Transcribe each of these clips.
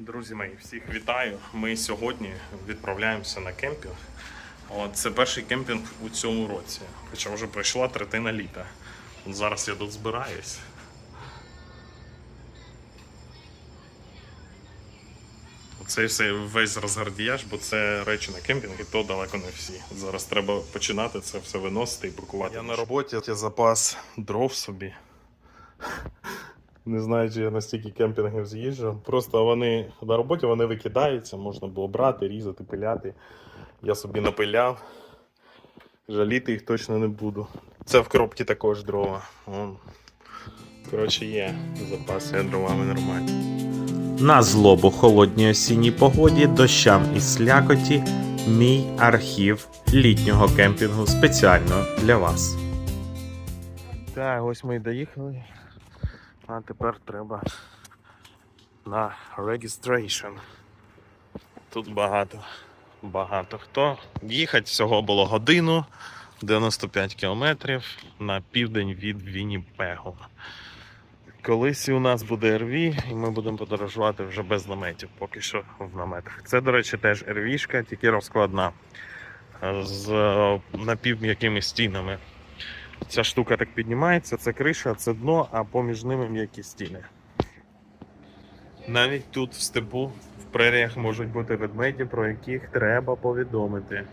Друзі мої, всіх вітаю. Ми сьогодні відправляємося на кемпінг. От, це перший кемпінг у цьому році, хоча вже пройшла третина літа. От зараз я тут збираюсь. Це все весь розгардіяж, бо це речі на кемпінг, і то далеко не всі. Зараз треба починати це все виносити і брукувати. Я на роботі я запас дров собі. Не знаю, чи я на стільки кемпінгів з'їжджу. Просто вони на роботі вони викидаються, можна було брати, різати, пиляти. Я собі напиляв. Жаліти їх точно не буду. Це в коробці також дрова. Коротше, є запаси я дровами нормальні. На злобу холодній осінній погоді, дощам і слякоті, мій архів літнього кемпінгу спеціально для вас. Так, ось ми і доїхали. А тепер треба на registration. Тут багато, багато хто. Їхати всього було годину, 95 кілометрів на південь від Вінніпегу. Колись і у нас буде РВ, і ми будемо подорожувати вже без наметів, поки що в наметах. Це, до речі, теж РВшка, тільки розкладна. З е, напівм'якими стінами. Ця штука так піднімається, це криша, це дно, а поміж ними м'які стіни. Навіть тут в степу, в преріях можуть бути ведмеді, про яких треба повідомити.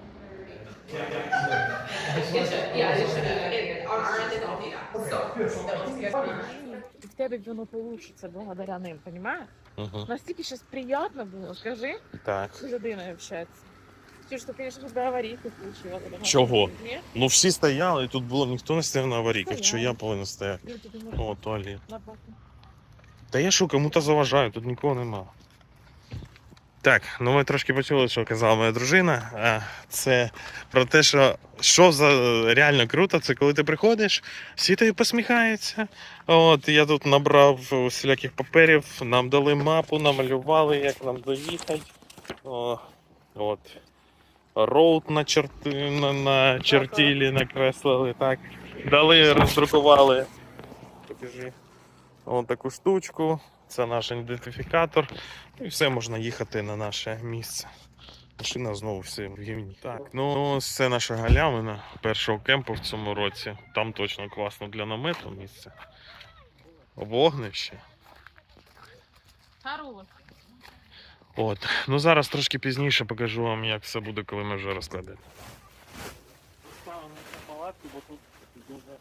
В тебе воно получится благодаря ним? Угу. Настільки щось приємно було, скажи, Так. з людиною общатися. Звісно, включила. Чого? Ні? Ну всі стояли, і тут було ніхто не стояв на аварійках, що я повинен стояти. Я тобі не О, туалет. Та я що, кому-то заважаю, тут нікого нема. Так, ну ми трошки почули, що казала моя дружина. Це про те, що що за реально круто, це коли ти приходиш, всі тобі посміхаються. От я тут набрав усіляких паперів, нам дали мапу, намалювали, як нам доїхати. О, от. Роуд на, черти, на, на чертілі накреслили, так. Дали, роздрукували. Покажи. Ось таку штучку. Це наш ідентифікатор. І все можна їхати на наше місце. Машина знову все в гівні. Так, ну це наша галявина першого кемпу в цьому році. Там точно класно для намету місце. Вогнище. Хорош. От. Ну зараз трошки пізніше покажу вам, як все буде, коли ми вже розкладемо. палатку, бо тут дуже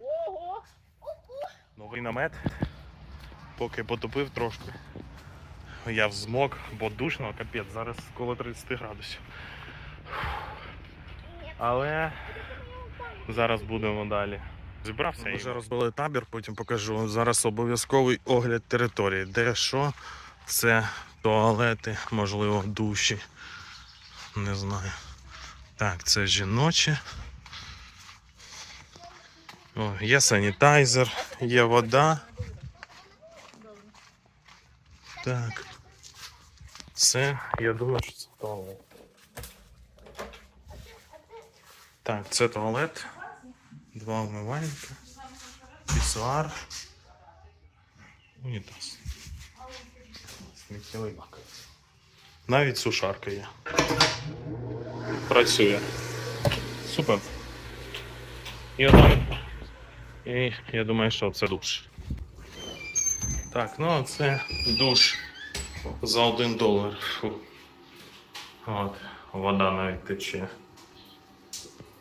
Ого! Новий намет. Поки потопив трошки. Я взмок, бо душно, капець, зараз коло 30 градусів. Але зараз будемо далі. Зібрався. Ми вже розбили табір, потім покажу. Зараз обов'язковий огляд території. Де що? Це туалети, можливо, душі. Не знаю. Так, це жіночі. О, є санітайзер, є вода. Так. Це, я думаю, що це туалет. Так, це туалет. Два вмивальника. Пісуар. Унітаз. Сміттєвий бак. Навіть сушарка є. Працює. Супер. І одно. І я думаю, що це душ. Так, ну а це душ за один долар. Фу. От, вода навіть тече.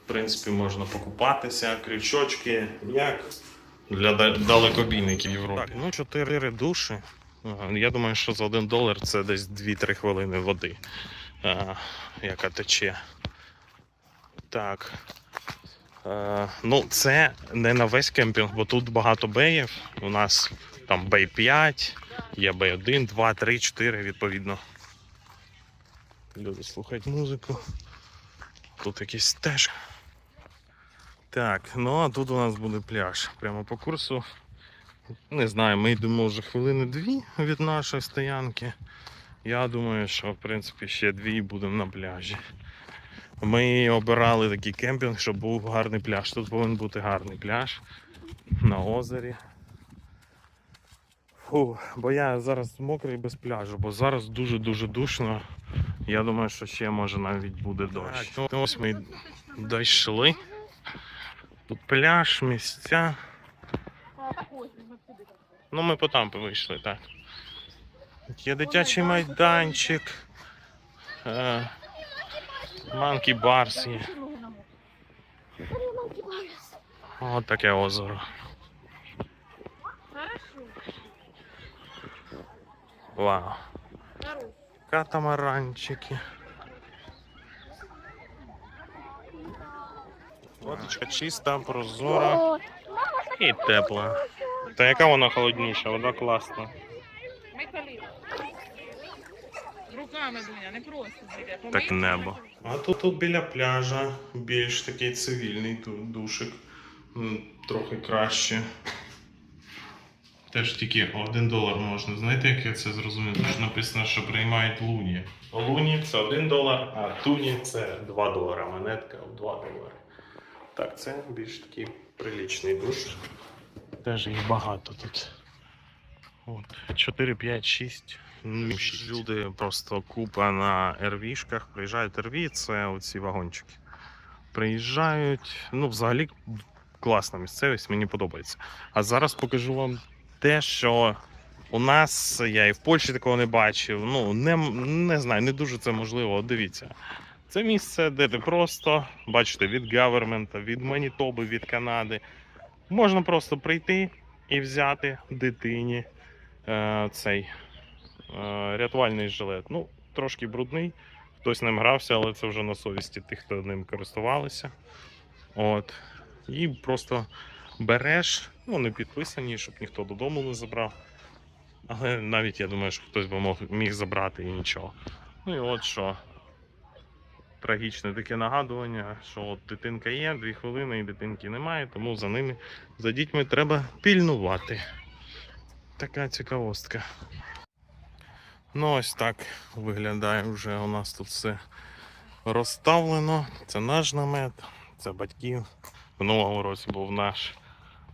В принципі, можна покупатися, крючочки, як для далекобійників в Європі. Так, ну чотири душі. Я думаю, що за один долар це десь 2-3 хвилини води, яка тече. Так. Е, ну, це не на весь кемпінг, бо тут багато беїв. У нас там бей 5, є бей 1, 2, 3, 4, відповідно. Люди слухають музику. Тут якийсь теж. Так, ну а тут у нас буде пляж. Прямо по курсу Не знаю, ми йдемо вже хвилини дві від нашої стоянки. Я думаю, що в принципі ще дві будемо на пляжі. Ми обирали такий кемпінг, щоб був гарний пляж. Тут повинен бути гарний пляж на озері. Фу, бо я зараз мокрий без пляжу, бо зараз дуже-дуже душно. Я думаю, що ще може навіть буде дощ. Так, ну, ось ми дійшли. Тут пляж, місця. Ну, ми по тампи вийшли, так. Є дитячий майданчик. Манкі Барс є. От таке озеро. Вау. Катамаранчики. Водичка чиста, прозора і тепла. Та яка вона холодніша, вода класна. Руками, Дуня, не просто зайде. Так небо. А тут, тут біля пляжа більш такий цивільний душик. Трохи краще. Теж тільки один долар можна. Знаєте, як я це зрозумів? Тут написано, що приймають луні. Луні це один долар, а туні це 2 долара. Монетка в 2 долари. Так, це більш такий приличний душ. Теж їх багато тут. От, 4, 5, 6. Ну, Люди просто купа на РВшках. Приїжджають РВ, це оці вагончики. Приїжджають. Ну, взагалі класна місцевість, мені подобається. А зараз покажу вам те, що у нас я і в Польщі такого не бачив. Ну, не, не знаю, не дуже це можливо. Дивіться. Це місце, де ти просто, бачите, від гавермента, від Манітоби, від Канади. Можна просто прийти і взяти дитині е, цей рятувальний жилет. Ну, трошки брудний, хтось ним грався, але це вже на совісті тих, хто ним користувалися. От. І просто береш, ну не підписані, щоб ніхто додому не забрав. Але навіть я думаю, що хтось би мог, міг забрати і нічого. Ну і от що. Трагічне таке нагадування, що от дитинка є, дві хвилини і дитинки немає, тому за ними, за дітьми треба пільнувати. Така цікавостка. Ну, ось так виглядає вже у нас тут все розставлено. Це наш намет, це батьків. В минулому році був наш.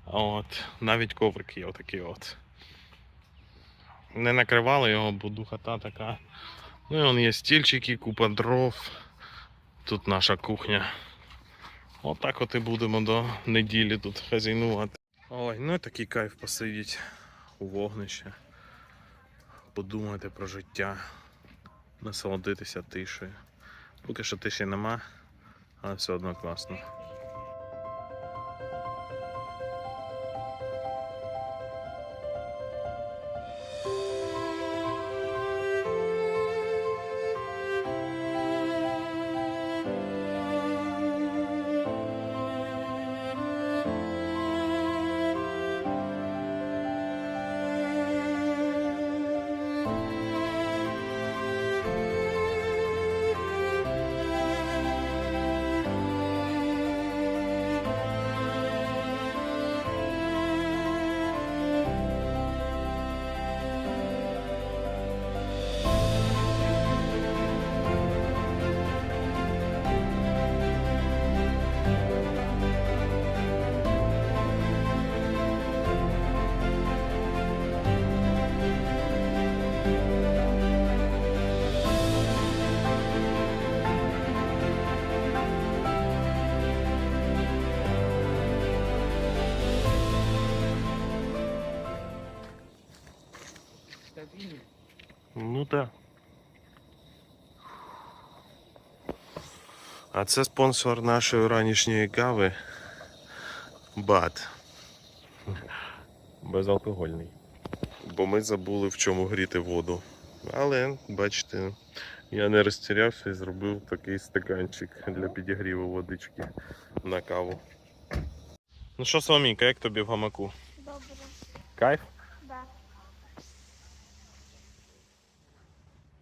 От навіть коврик є отакий от. Не накривали його, бо духота така. Ну і вон є стільчики, купа дров. Тут наша кухня. Отак от і будемо до неділі тут хазяйнувати. Ой, ну і такий кайф посидіть у вогнище, подумати про життя, насолодитися тишею. Поки що тиші нема, але все одно класно. А це спонсор нашої ранішньої кави. Бат. Безалкогольний. Бо ми забули в чому гріти воду. Але, бачите, я не розтірявся і зробив такий стаканчик для підігріву водички на каву. Ну що, Соломійка, як тобі в гамаку? Добре, Кайф? да.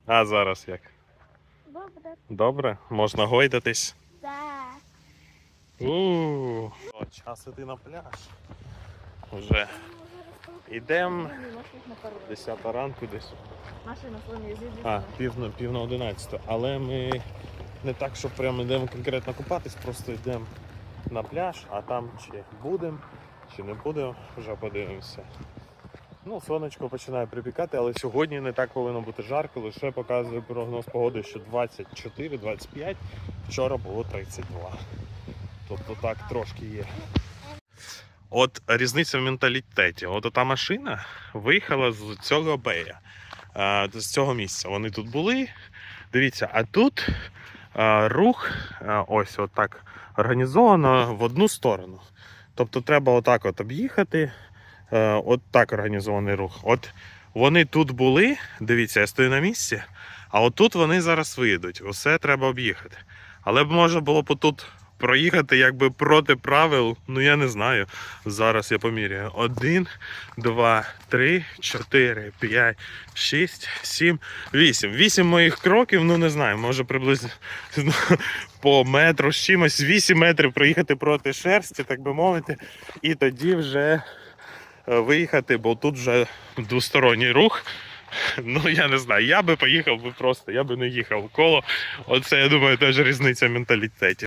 А зараз як? Добре, Добре? Можна гойдатись? да. У. Час іти на пляж. Ну, Йдемо. 10 ранку десь. Наші на своєму. А, пів на, пів на 11. Але ми не так, що прямо йдемо конкретно купатись, просто йдемо на пляж, а там чи будемо, чи не будемо, вже подивимося. Ну, сонечко починає припікати, але сьогодні не так повинно бути жарко, лише показує прогноз погоди, що 24-25, вчора було 32. Тобто так трошки є. От різниця в менталітеті. От та машина виїхала з цього бея, з цього місця. Вони тут були. Дивіться, а тут рух ось отак організовано в одну сторону. Тобто треба отак от об'їхати. Е, От так організований рух. От вони тут були, дивіться, я стою на місці, а отут вони зараз виїдуть. Усе треба об'їхати. Але б можна було б тут проїхати якби проти правил, ну я не знаю. Зараз я поміряю. Один, два, три, чотири, п'ять, шість, сім, вісім. Вісім моїх кроків, ну не знаю, може приблизно по метру з чимось, вісім метрів проїхати проти шерсті, так би мовити, і тоді вже виїхати, бо тут вже двосторонній рух. Ну, я не знаю, я би поїхав би просто, я би не їхав коло. Оце, я думаю, теж різниця в менталітеті.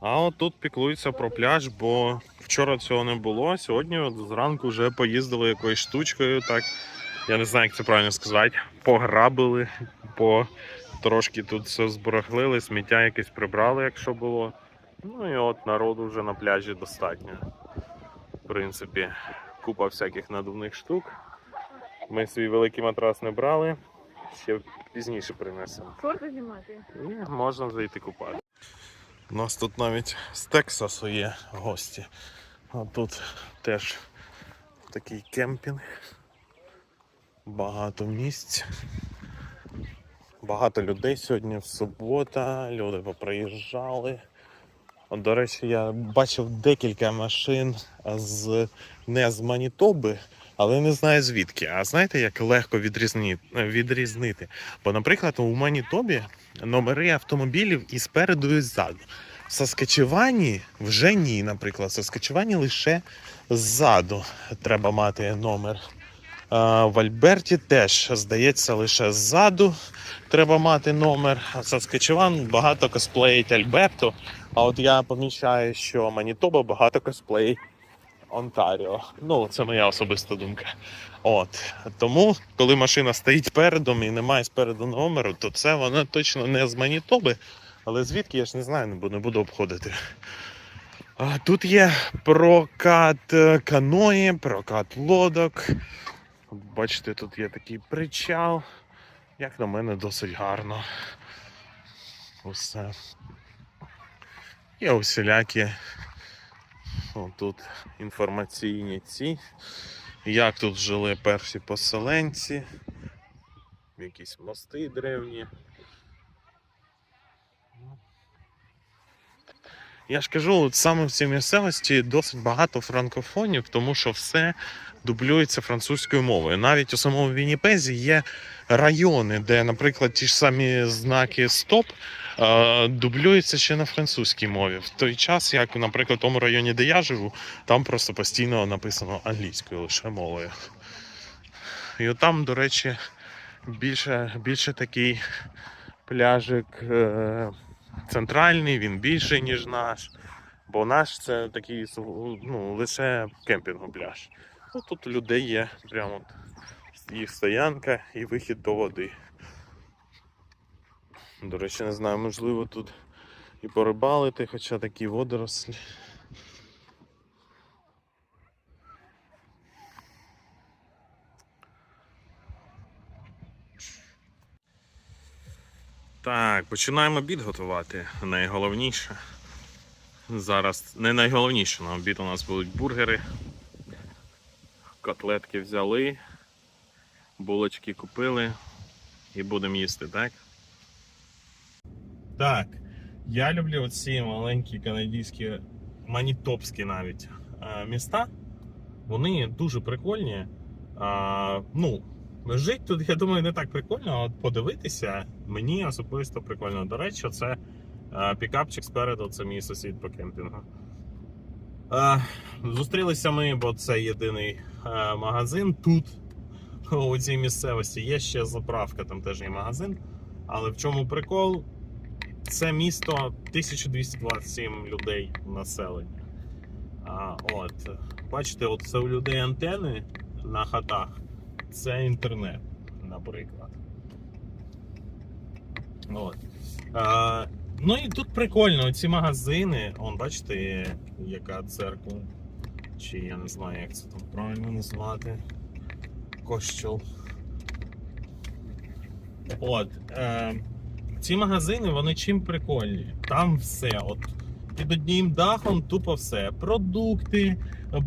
А от тут піклуються про пляж, бо вчора цього не було. Сьогодні от зранку вже поїздили якоюсь штучкою, так я не знаю, як це правильно сказати. Пограбили, по трошки тут все зборохлили, сміття якесь прибрали, якщо було. Ну і от народу вже на пляжі достатньо. В принципі, купа всяких надувних штук. Ми свій великий матрас не брали, ще пізніше принесемо. Шорти знімати. І можна зайти купати. У нас тут навіть з Тексасу є гості. А тут теж такий кемпінг. Багато місць. Багато людей сьогодні в субота, люди поприїжджали. До речі, я бачив декілька машин з не з Манітоби, але не знаю звідки. А знаєте, як легко відрізнити? Бо, наприклад, у Манітобі номери автомобілів і спереду, і ззаду. В Саскачевані вже ні, наприклад. В Саскачевані лише ззаду треба мати номер. В Альберті теж, здається, лише ззаду треба мати номер. Саскачеван багато косплеїть Альберту. А от я помічаю, що Манітоба багато косплеїть Онтаріо. Ну, це моя особиста думка. От тому, коли машина стоїть передом і немає спереду номеру, то це вона точно не з Манітоби. Але звідки я ж не знаю, не буду, не буду обходити. А, тут є прокат е, каної, прокат лодок. Бачите, тут є такий причал. Як на мене, досить гарно. Усе. Є усілякі тут інформаційні ці. Як тут жили перші поселенці. Якісь мости древні. Я ж кажу, от саме в цій місцевості досить багато франкофонів, тому що все дублюється французькою мовою. Навіть у самому Вінніпезі є райони, де, наприклад, ті ж самі знаки СТОП е, дублюються ще на французькій мові. В той час, як, наприклад, в тому районі, де я живу, там просто постійно написано англійською лише мовою. І от там, до речі, більше, більше такий пляжик е, центральний, він більший, ніж наш. Бо наш це такий ну, лише кемпінгу пляж. Ну, тут у людей є прямо їх стоянка і вихід до води. До речі, не знаю, можливо тут і порибалити, хоча такі водорослі. Так, починаємо обід готувати. Найголовніше. Зараз не найголовніше на обід у нас будуть бургери. Котлетки взяли, булочки купили і будемо їсти, так? Так, я люблю оці маленькі канадські, манітопські навіть е, міста. Вони дуже прикольні. А, ну, жить тут, я думаю, не так прикольно, а от подивитися мені особисто прикольно. До речі, це е, пікапчик спереду, це мій сусід по кемпінгу. Е, зустрілися ми, бо це єдиний е, магазин тут, у цій місцевості. Є ще заправка, там теж є магазин. Але в чому прикол? Це місто 1227 людей населення. А, от, бачите, от це у людей антени на хатах. Це інтернет, наприклад. От. А, ну і тут прикольно, ці магазини. Он, бачите, яка церква. Чи я не знаю, як це там правильно назвати. Кощел. От. Е, ці магазини, вони чим прикольні? Там все. От під одним дахом тупо все. Продукти,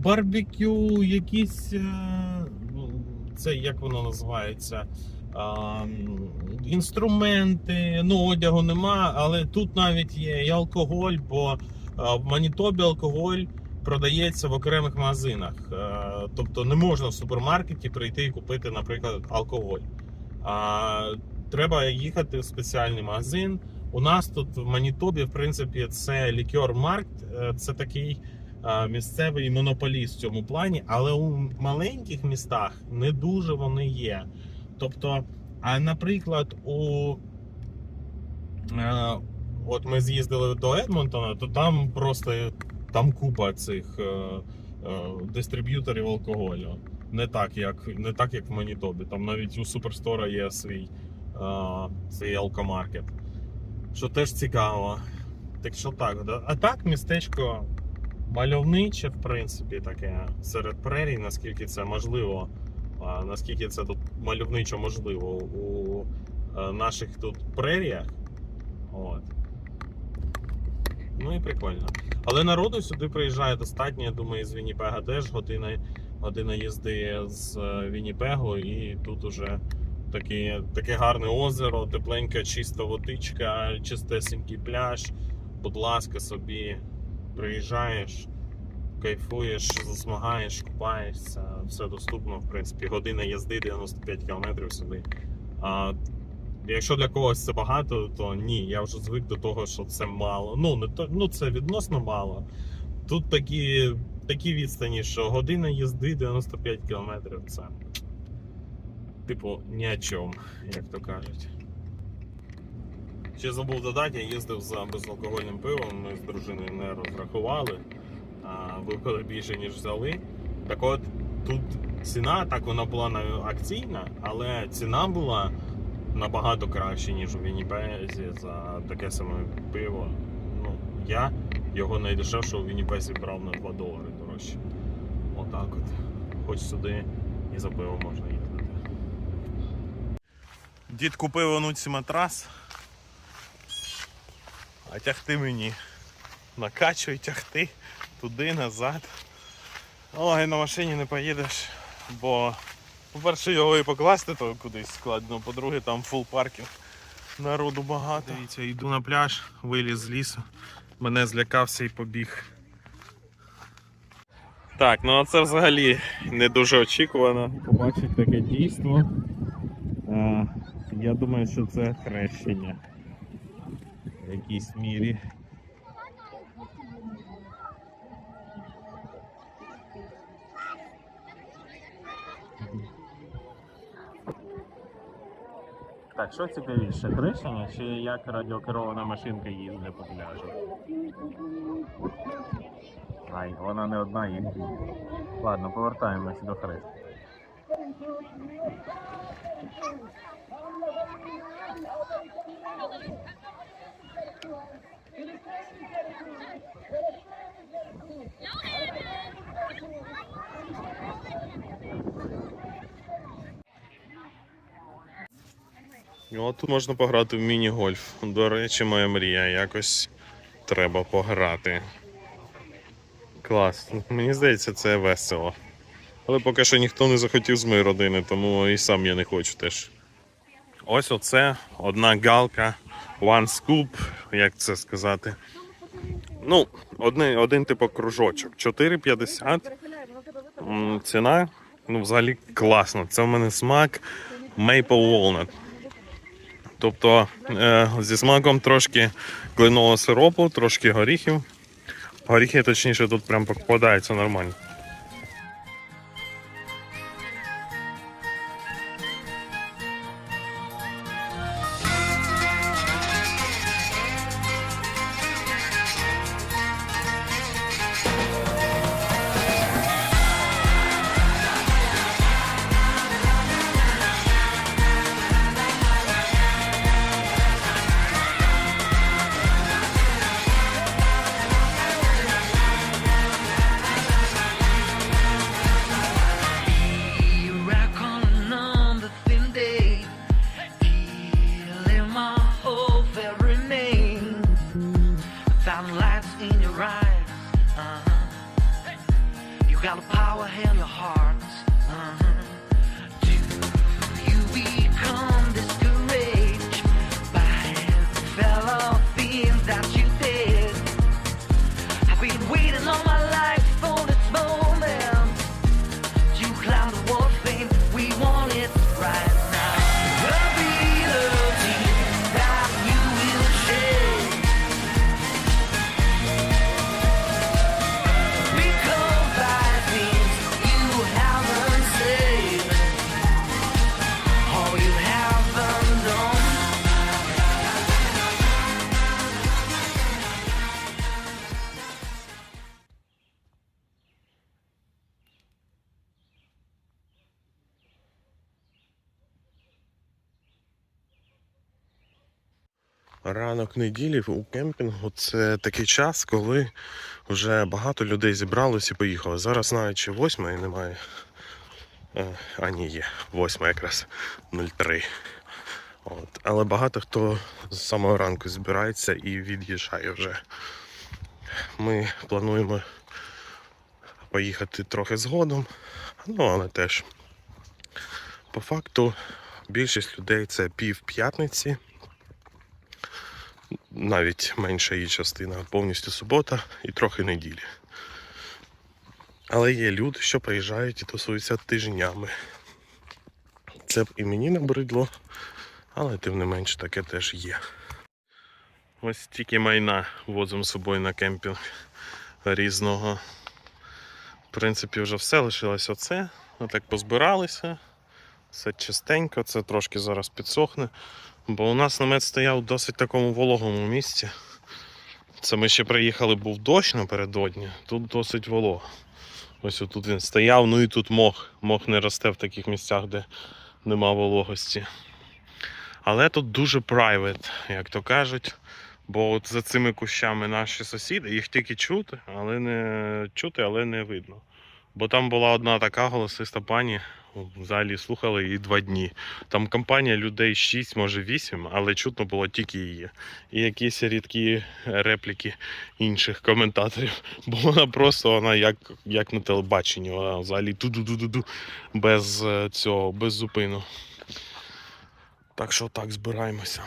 барбекю, якісь. Е, ну, це як воно називається? А, інструменти, ну, одягу нема, але тут навіть є і алкоголь, бо в Манітобі алкоголь продається в окремих магазинах. Е, Тобто не можна в супермаркеті прийти і купити, наприклад, алкоголь. Треба їхати в спеціальний магазин. У нас тут в Манітобі, в принципі, це лікер Маркт, е, це такий е, місцевий монополіст в цьому плані, але у маленьких містах не дуже вони є. Тобто, а наприклад, у е, от ми з'їздили до Едмонтона, то там просто там купа цих дистриб'юторів алкоголю. Не так, як, не так, як в Манітобі. Там навіть у Суперстора є свій, е, свій алкомаркет. Що теж цікаво. Так що так, а так містечко мальовниче, в принципі, таке серед прерій, наскільки це можливо. Наскільки це тут мальовничо можливо у е, наших тут преріях. От. Ну і прикольно. Але народу сюди приїжджає достатньо, я думаю, з Вінніпега теж година, година їзди з е, Вінніпегу, і тут уже таке, таке гарне озеро, тепленька, чиста водичка, чистесенький пляж. Будь ласка, собі приїжджаєш, кайфуєш, засмагаєш, купаєшся, все доступно, в принципі, година їзди 95 км сюди. А якщо для когось це багато, то ні, я вже звик до того, що це мало. Ну, не то, ну це відносно мало. Тут такі, такі відстані, що година їзди 95 км це. Типу, ні о чому, як то кажуть. Ще забув додати, я їздив за безалкогольним пивом, ми з дружиною не розрахували, а випили більше, ніж взяли. Так от тут ціна, так вона була акційна, але ціна була набагато краще, ніж у Вінніпезі за таке саме пиво. Ну, я його найдешевше у Вінніпезі брав на 2 долари дорожче. Отак от. Хоч сюди і за пиво можна їздити. Дід купив онуці матрас. А тягти мені. Накачуй, тягти туди, назад. Ой, на машині не поїдеш, бо, по-перше, його і покласти то кудись складно, по-друге, там фул паркінг. Народу багато. Дивіться, йду на пляж, виліз з лісу. Мене злякався і побіг. Так, ну а це взагалі не дуже очікувано. Побачити таке дійство. Я думаю, що це хрещення в якійсь мірі. Так, що цікавіше, хрещення чи як радіокерована машинка їздить по пляжу? Ай, вона не одна їздить. Ладно, повертаємось до хрещення. От тут можна пограти в міні-гольф. До речі, моя мрія. Якось треба пограти. Клас. Мені здається, це весело. Але поки що ніхто не захотів з моєї родини, тому і сам я не хочу теж. Ось оце одна галка, one scoop, як це сказати. Ну, один, один типу кружочок. 4,50. Ціна, ну, взагалі класно. Це в мене смак Maple Walnut. Тобто е, зі смаком трошки кленового сиропу, трошки горіхів. Горіхи, точніше, тут прям попадаються нормально. Ранок неділі у кемпінгу це такий час, коли вже багато людей зібралось і поїхали. Зараз навіть ще восьмої немає. Е, А ні, є. Восьма якраз 03. От. Але багато хто з самого ранку збирається і від'їжджає вже. Ми плануємо поїхати трохи згодом, ну але теж. По факту більшість людей це пів п'ятниці навіть менша її частина, повністю субота і трохи неділі. Але є люди, що приїжджають і тусуються тижнями. Це б і мені набридло, але тим не менш таке теж є. Ось тільки майна возимо з собою на кемпінг різного. В принципі, вже все лишилось оце. Отак позбиралися. Все чистенько, це трошки зараз підсохне. Бо у нас намет стояв у досить такому вологому місці. Це ми ще приїхали, був дощ напередодні, тут досить волого. Ось тут він стояв, ну і тут мох. Мох не росте в таких місцях, де нема вологості. Але тут дуже private, як то кажуть. Бо от за цими кущами наші сусіди, їх тільки чути, але не чути, але не видно. Бо там була одна така голосиста пані, взагалі слухали її два дні. Там компанія людей 6, може 8, але чутно було тільки її. І якісь рідкі репліки інших коментаторів. Бо вона просто вона як, як на телебаченні, вона взагалі ту-ду-ду-ду-ду без е, цього, без зупину. Так що так збираємося.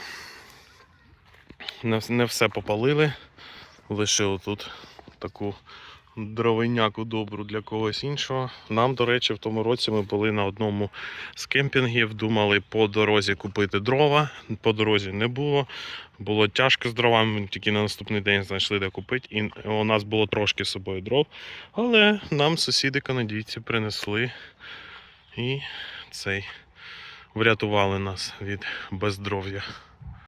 Не, все попалили. Лишили тут таку дровиняку добру для когось іншого. Нам, до речі, в тому році ми були на одному з кемпінгів, думали по дорозі купити дрова. По дорозі не було. Було тяжко з дровами, тільки на наступний день знайшли де купити. І у нас було трошки з собою дров. Але нам сусіди канадійці принесли і цей врятували нас від бездров'я.